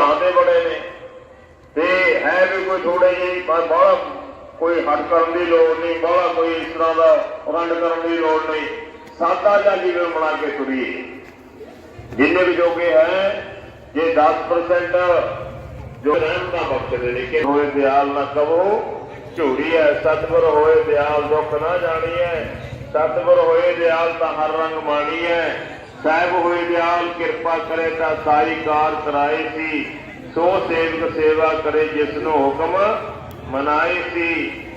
ਸਿਧਾਂਤ ਦੇ ਬੜੇ ਨੇ। ਤੇ ਹੈ ਵੀ ਕੋਈ ਥੋੜੇ ਜਿਹੀ ਬਾਹਲਾ ਕੋਈ ਹੱਟ ਕਰਨ ਦੀ ਲੋੜ ਨਹੀਂ, ਬਾਹਲਾ ਕੋਈ ਇਸ ਤਰ੍ਹਾਂ ਦਾ ਰੰਡ ਕਰਨ ਦੀ ਲੋੜ ਨਹੀਂ। ਸਾਦਾ ਜਿਹਾ ਜੀਵਨ ਬਣਾ ਕੇ ਤੁਰੀਏ। ਜਿੰਨੇ ਵੀ ਜੋਗੇ ਹੈ, ਜੇ 10% ਜੋ ਰਹਿਣ ਦਾ ਬਖਸ਼ਦੇ ਨੇ ਕਿ ਹੋਏ ਦਿਆਲ ਨਾ ਕਵੋ, ਝੂੜੀ ਹੈ, ਸਤਿਗੁਰ ਹੋਏ ਦਿਆਲ ਦੁੱਖ ਨਾ ਜਾਣੀ ਹੈ ਸਤਿਗੁਰ ਹੋਏ ਦਿਆਲ ਤਾਂ ਹਰ ਰੰਗ ਮਾਣੀ ਹੈ ਸਾਹਿਬ ਹੋਏ ਦਿਆਲ, ਕਿਰਪਾ ਕਰੇ ਤਾਂ ਸਾਰੀ ਕਾਰ ਕਰਾਏ ਸੀ। ਸੋ ਸੇਵਕ ਸੇਵਾ ਕਰੇ ਜਿਸ ਨੂੰ ਹੁਕਮ ਮਨਾਏ ਸੀ।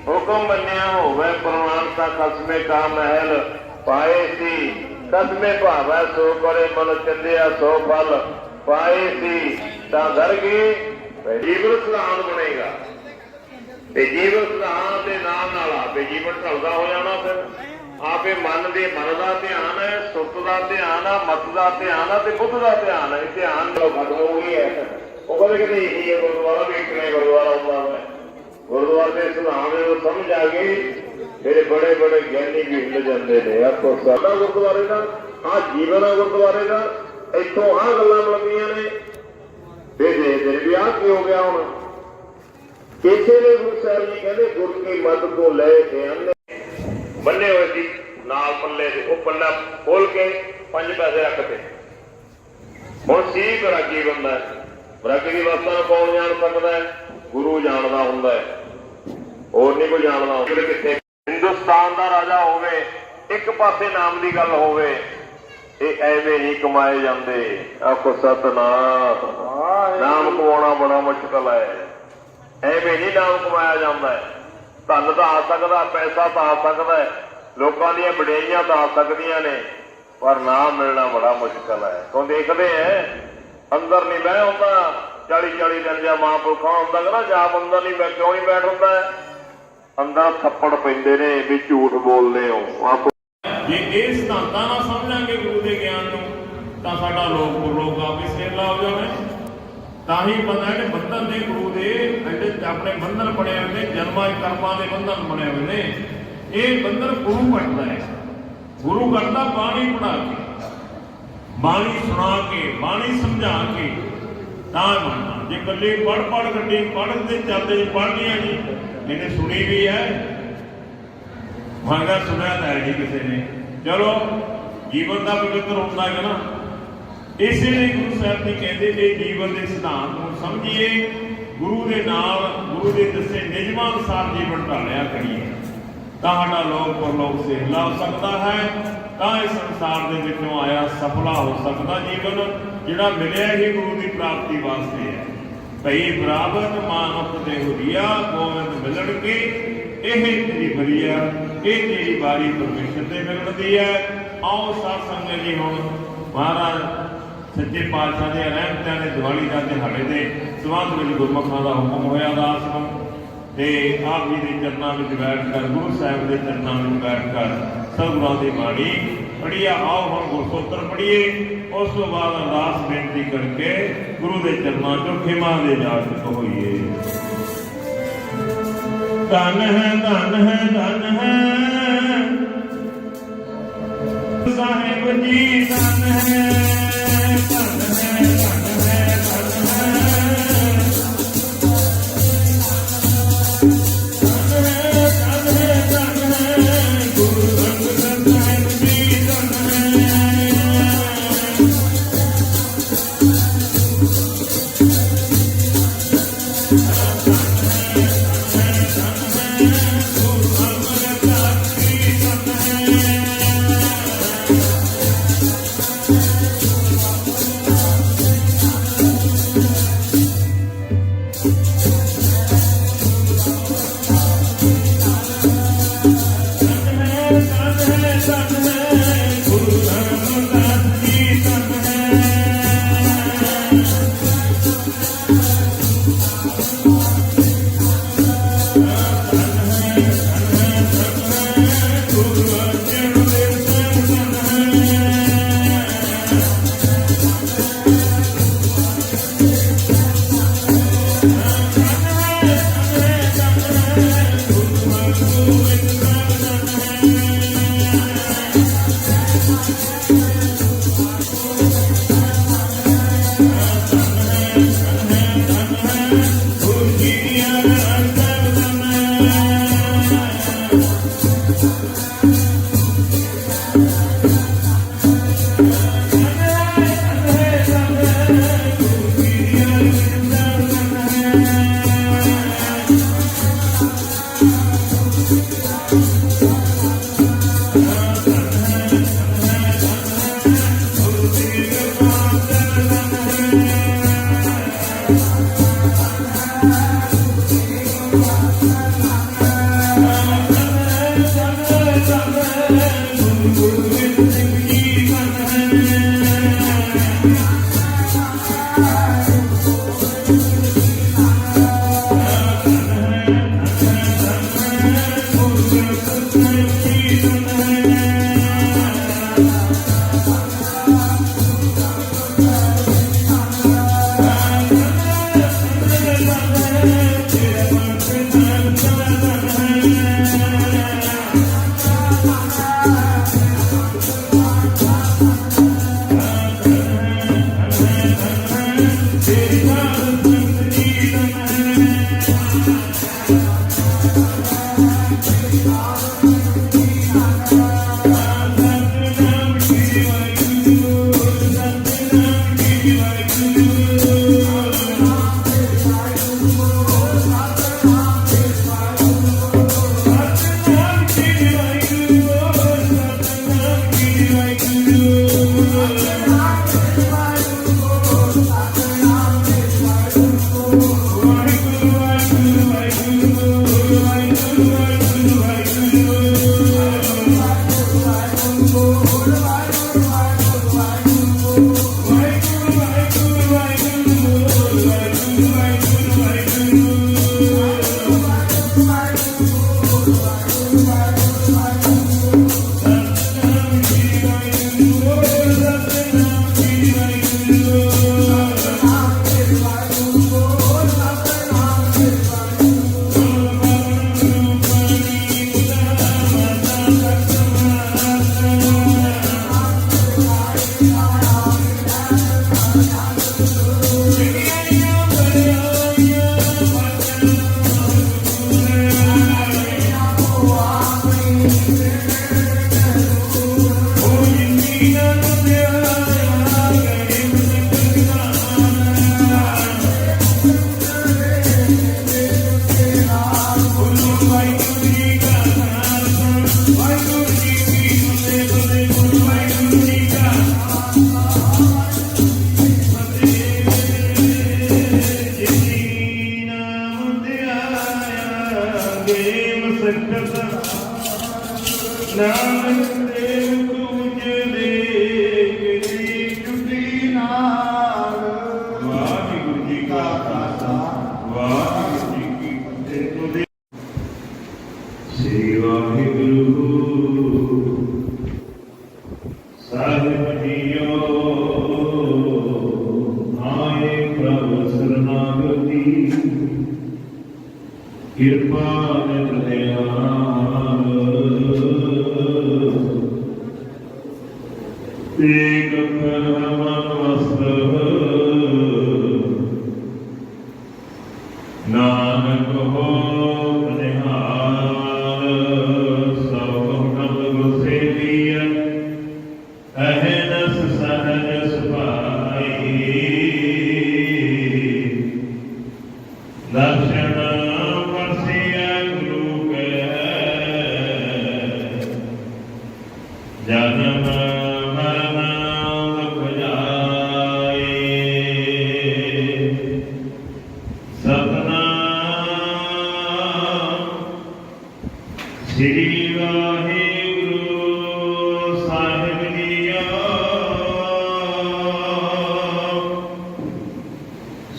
ਹੁਕਮ ਮੰਨਿਆ ਹੋਵੇ ਪ੍ਰਮਾਣ ਤਾਂ ਖਸਮੇ ਕਾ ਮਹਿਲ ਪਾਏ ਸੀ। ਕਸਮੇ ਭਾਵੈ ਸੋ ਕਰੇ ਮਨ ਚੰਦਿਆ ਸੋ ਫਲ ਪਾਏ ਸੀ। ਤਾਂ ਦਰਗੇ ਜੀਵਨ ਸੁਧਾਨ ਬਣੇਗਾ। ਤੇ ਜੀਵਨ ਸੁਧਾਨ ਦੇ ਨਾਲ ਨਾਲ ਆਪੇ ਜੀਵਨ ਢਲਦਾ ਹੋ ਜਾਣਾ ਫਿਰ। ਆਪੇ ਮਨ ਦੇ ਮਨ ਦਾ ਧਿਆਨ ਹੈ ਸੁਰਤ ਦਾ ਧਿਆਨ ਆ, ਮਤ ਦਾ ਧਿਆਨ ਆ ਤੇ ਬੁੱਧ ਦਾ ਧਿਆਨ ਹੈ। ਧਿਆਨ ਲੋ ਖਤਮ ਹੋ ਹੈ। ਉਹ ਕਹਿੰਦੇ ਕਿ ਨਹੀਂ, ਇਹ ਗੁਰਦੁਆਰਾ ਵੀ ਗੁਰਦੁਆਰਾ ਹੁੰਦਾ ਹੈ ਗੁਰਦੁਆਰੇ ਦੇ ਸੁਧਾਨ ਨੂੰ ਸਮਝ ਆ ਗਈ। ਮੇਰੇ ਬੜੇ ਬੜੇ ਗਿਆਨੀ ਵੀ ਹਿੱਲ ਜਾਂਦੇ ਨੇ ਆਪੋ ਸਾਡਾ ਗੁਰਦੁਆਰੇ ਦਾ ਆ ਜੀਵਨ ਆ ਗੁਰਦੁਆਰੇ ਦਾ। ਇੱਥੋਂ ਆ ਗੱਲਾਂ ਮਿਲਦੀਆਂ ਨੇ। ਤੇ ਦੇ ਦੇ ਵੀ ਆ ਕੀ ਹੋ ਗਿਆ ਹੁਣ? ਇਸੇ ਨੇ ਗੁਰੂ ਸਾਹਿਬ ਜੀ ਕਹਿੰਦੇ ਗੁਰ ਕੀ ਮਤ ਤੋਂ ਲੈ ਕੇ ਅੰਨੇ ਬੰਨੇ ਹੋਏ ਸੀ ਨਾਲ ਪੱਲੇ ਦੇ ਉਹ ਪੱਲਾ ਖੋਲ ਕੇ ਪੰਜ ਪੈਸੇ ਰੱਖਦੇ ਹੁਣ ਸੀ ਬਰਾਗੀ ਬੰਦਾ। ਬਰਾਗੀ ਦੀ ਵਸਤਾਂ ਨੂੰ ਕੌਣ ਜਾਣ ਸਕਦਾ ਹੈ? ਗੁਰੂ ਜਾਣਦਾ ਹੁੰਦਾ ਹੈ। ਹੋਰ ਨਹੀਂ ਕੋਈ ਜਾਣਦਾ ਹੁੰਦਾ। ਕਿੱਥੇ ਹਿੰਦੁਸਤਾਨ ਦਾ ਰਾਜਾ ਹੋਵੇ ਇੱਕ ਪਾਸੇ ਨਾਮ ਦੀ ਗੱਲ ਹੋਵੇ ਇਹ ਐਵੇਂ ਨਹੀਂ ਕਮਾਏ ਜਾਂਦੇ। ਆਖੋ ਸਤਨਾਮ। ਨਾਮ ਕਮਾਉਣਾ ਬੜਾ ਮੁਸ਼ਕਲ ਹੈ। ਐਵੇਂ ਨਹੀਂ ਨਾਮ ਕਮਾਇਆ ਜਾਂਦਾ ਹੈ। ਧਨ ਤਾਂ ਆ ਸਕਦਾ, ਪੈਸਾ ਤਾਂ ਆ ਸਕਦਾ ਹੈ। ਲੋਕਾਂ ਦੀਆਂ ਵਡਿਆਈਆਂ ਤਾਂ ਆ ਸਕਦੀਆਂ ਨੇ, ਪਰ ਨਾਮ ਮਿਲਣਾ ਬੜਾ ਮੁਸ਼ਕਲ ਹੈ। ਤੂੰ ਦੇਖਦੇ ਐ? ਅੰਦਰ ਨਹੀਂ ਬਹਿ ਹੁੰਦਾ। 40 40 ਦਿਨ ਜਾਂ ਮਹਾਂਪੁਰਖਾਂ ਹੁੰਦਾ ਨਾ, ਜਾਪ ਅੰਦਰ ਨਹੀਂ ਬਹਿ, ਕਿਉਂ ਨਹੀਂ ਬੈਠ ਹੁੰਦਾ? ਅੰਦਰ ਥੱਪੜ ਪੈਂਦੇ ਨੇ ਵੀ ਝੂਠ ਬੋਲਦੇ ਹੋ। ਜੇ ਇਹ ਸਿਧਾਂਤਾਂ ਨਾਲ ਸਮਝਾਂਗੇ ਗੁਰੂ ਦੇ ਗਿਆਨ ਨੂੰ, ਤਾਂ ਸਾਡਾ ਲੋਕ ਲੋਕ ਆਪੇ ਸੇਲਾ ਹੋ ਜਾਵੇ ਤਾਂ ਹੀ ਪਤਾ ਹੈ ਕਿ ਬੰਧਨ ਨੇ ਗੁਰੂ ਦੇ ਐਡੇ ਆਪਣੇ ਬੰਧਨ ਬਣੇ ਹੋਏ ਨੇ, ਜਨਮਾਂ ਕਰਮਾਂ ਦੇ ਬੰਧਨ ਬਣੇ ਹੋਏ ਨੇ। ਇਹ ਬੰਧਨ ਗੁਰੂ ਕੱਟਦਾ ਹੈ। ਗੁਰੂ ਕਰਦਾ ਬਾਣੀ ਪੜਾ ਕੇ, ਬਾਣੀ ਸੁਣਾ ਕੇ, ਬਾਣੀ ਸਮਝਾ ਕੇ, ਤਾਂ ਮੰਨਦਾ ਜੇ ਕੱਲੀ ਪੜ ਪੜ ਗੱਡੀ ਪੜ੍ਹਦੇ ਚੱਲਦੇ ਪੜ੍ਹਨੀਆਂ ਜੀ ਇਹਨੇ ਸੁਣੀ ਵੀ ਹੈ ਮੰਗਾ ਸੁਣਿਆ ਤਾਂ ਹੈ ਨਹੀਂ ਕਿਸੇ ਨੇ। ਚਲੋ, ਜੀਵਨ ਦਾ ਪਵਿੱਤਰ ਹੁੰਦਾ ਹੈ ਨਾ। ਇਸੇ ਲਈ ਗੁਰੂ ਸਾਹਿਬ ਜੀ ਕਹਿੰਦੇ ਇਹ ਜੀਵਨ ਦੇ ਸਿਧਾਂਤ ਨੂੰ ਸਮਝੀਏ, ਗੁਰੂ ਦੇ ਨਾਲ ਗੁਰੂ ਦੇ ਦੱਸੇ ਨਿਯਮਾਂ ਅਨੁਸਾਰ ਜੀਵਨ ਢਾਲਿਆ ਕਰੀਏ। ਤਾਂ ਸਾਡਾ ਲੋਕ ਪਰਲੋਕ ਸੇਲਾ ਹੋ ਸਕਦਾ ਹੈ, ਤਾਂ ਇਸ ਸੰਸਾਰ ਦੇ ਵਿੱਚੋਂ ਆਇਆ ਸਫਲਾ ਹੋ ਸਕਦਾ ਜੀਵਨ, ਜਿਹੜਾ ਮਿਲਿਆ ਹੀ ਗੁਰੂ ਦੀ ਪ੍ਰਾਪਤੀ ਵਾਸਤੇ ਹੈ। ਭਈ ਬਰਾਬਰ ਮਾਨਵ ਦੇ ਹੁਰੀਆ ਗੋਬਿੰਦ ਮਿਲਣ ਕੀ, ਇਹ ਤੇਰੀ ਬਰੀਆ ਇਹ ਤੇਰੀ ਵਾਰੀ ਪਰਮੇਸ਼ਰ ਦੇ ਮਿਲਣ ਦੀ ਹੈ। ਆਓ ਸਾਧ ਸੰਗਤ ਜੀ ਹੁਣ, ਮਹਾਰਾਜ ਸੱਚੇ ਪਾਤਸ਼ਾਹ ਦੇ ਰਹਿਮਤਾਂ ਦੇ, ਦੀਵਾਲੀ ਦਾ ਦਿਹਾੜੇ ਦੇ ਸਬੰਧ ਵਿੱਚ ਗੁਰਮੁਖਾਂ ਦਾ ਹੁਕਮ ਹੋਇਆ ਦਾਸ ਨੂੰ ਤੇ ਆਪ ਜੀ ਦੇ ਚਰਨਾਂ ਵਿੱਚ ਬੈਠ ਕਰ, ਗੁਰੂ ਸਾਹਿਬ ਦੇ ਚਰਨਾਂ ਵਿੱਚ ਬੈਠ ਕਰ ਸਤਿਗੁਰਾਂ ਦੀ ਬਾਣੀ ਪੜੀਆ ਆਓ ਹੁਣ ਗੁਰਸੋਤਰ ਪੜੀਏ ਉਸ ਤੋਂ ਬਾਅਦ ਅਰਦਾਸ ਬੇਨਤੀ ਕਰਕੇ ਗੁਰੂ ਦੇ ਚਰਨਾਂ 'ਚੋਂ ਖਿਮਾ ਦੇ ਜਾਤ ਹੋਈਏ। ਧਨ ਹੈ ਧਨ ਹੈ ਧਨ ਹੈ। ਸਾਹਿਬ ਜੀ, ਧਨ ਹੈ।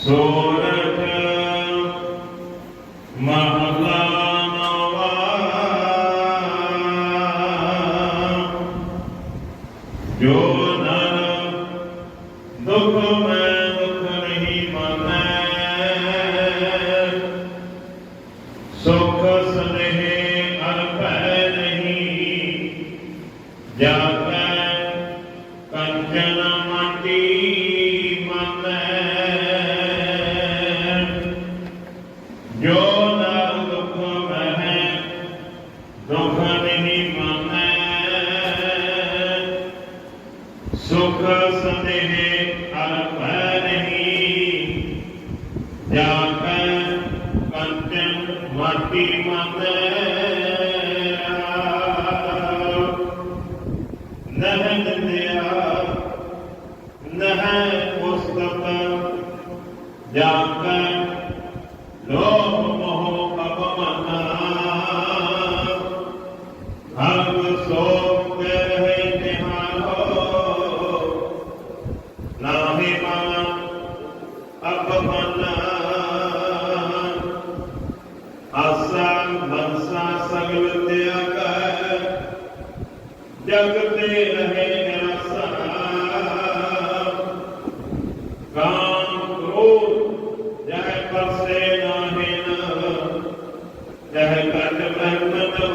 ਜੋ ਨਰ ਦੁਖ ਮੈਂ ਦੁਖ ਨਹੀਂ ਸੁਖ ਸਨੇਹ ਕੰਚਨ ਮਾਟੀ Amém.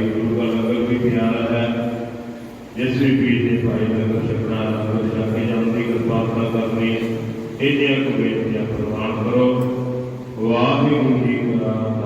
ਪਿਆਰਾ ਹੈ। ਜਿਸ ਵੀ ਪੀਰ ਦੇ ਭਾਈ ਲੰਗਰ ਛਕਣਾ ਲੰਗਰ ਛਕ ਕੇ ਜਾਣ ਦੀ ਕਿਰਪਾ ਕਰਨੀ ਇਹਦੀਆਂ ਕੁ ਬੇਨਤੀਆਂ ਪ੍ਰਵਾਨ ਕਰੋ। ਵਾਹਿਗੁਰੂ ਜੀ ਕਾ